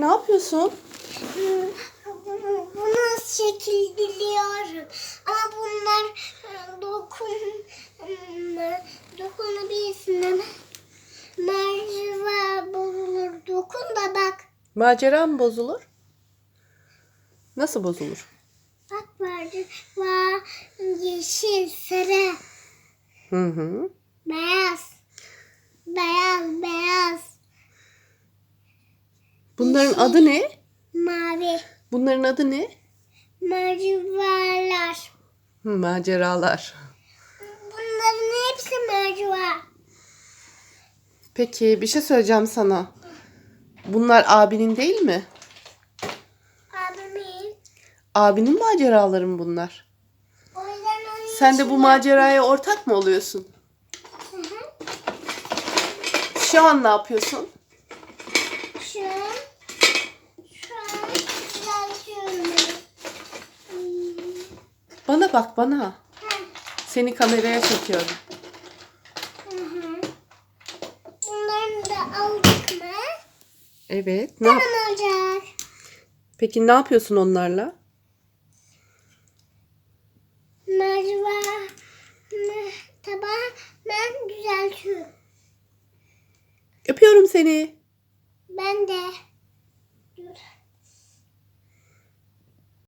Ne yapıyorsun? Bunu şekilleniyorum. Ama bunlar e, dokun dokunabilsin. Mercimek bozulur. Dokun da bak. Macera mı bozulur? Nasıl bozulur? Bak mercimek var. Yeşil, sarı, Hı hı. beyaz. Beyaz, beyaz, Bunların adı ne? mavi. Bunların adı ne? Hı, maceralar. Bunların hepsi mercimek. Peki bir şey söyleyeceğim sana. Bunlar abinin değil mi? Abimin. Abinin maceraları mı bunlar? O yüzden onun Sen de bu maceraya ortak mı oluyorsun? Hı hı. Şu an ne yapıyorsun? Şu an, şu an düzeltiyorum. Hmm. Bana bak bana. Seni kameraya çekiyorum. hı hı. Bunları da aldık mı? Evet. Ne yap- Tamam olacak. Peki ne yapıyorsun onlarla? Merdiven tabağı ben düzeltiyorum. Öpüyorum seni. Ben de.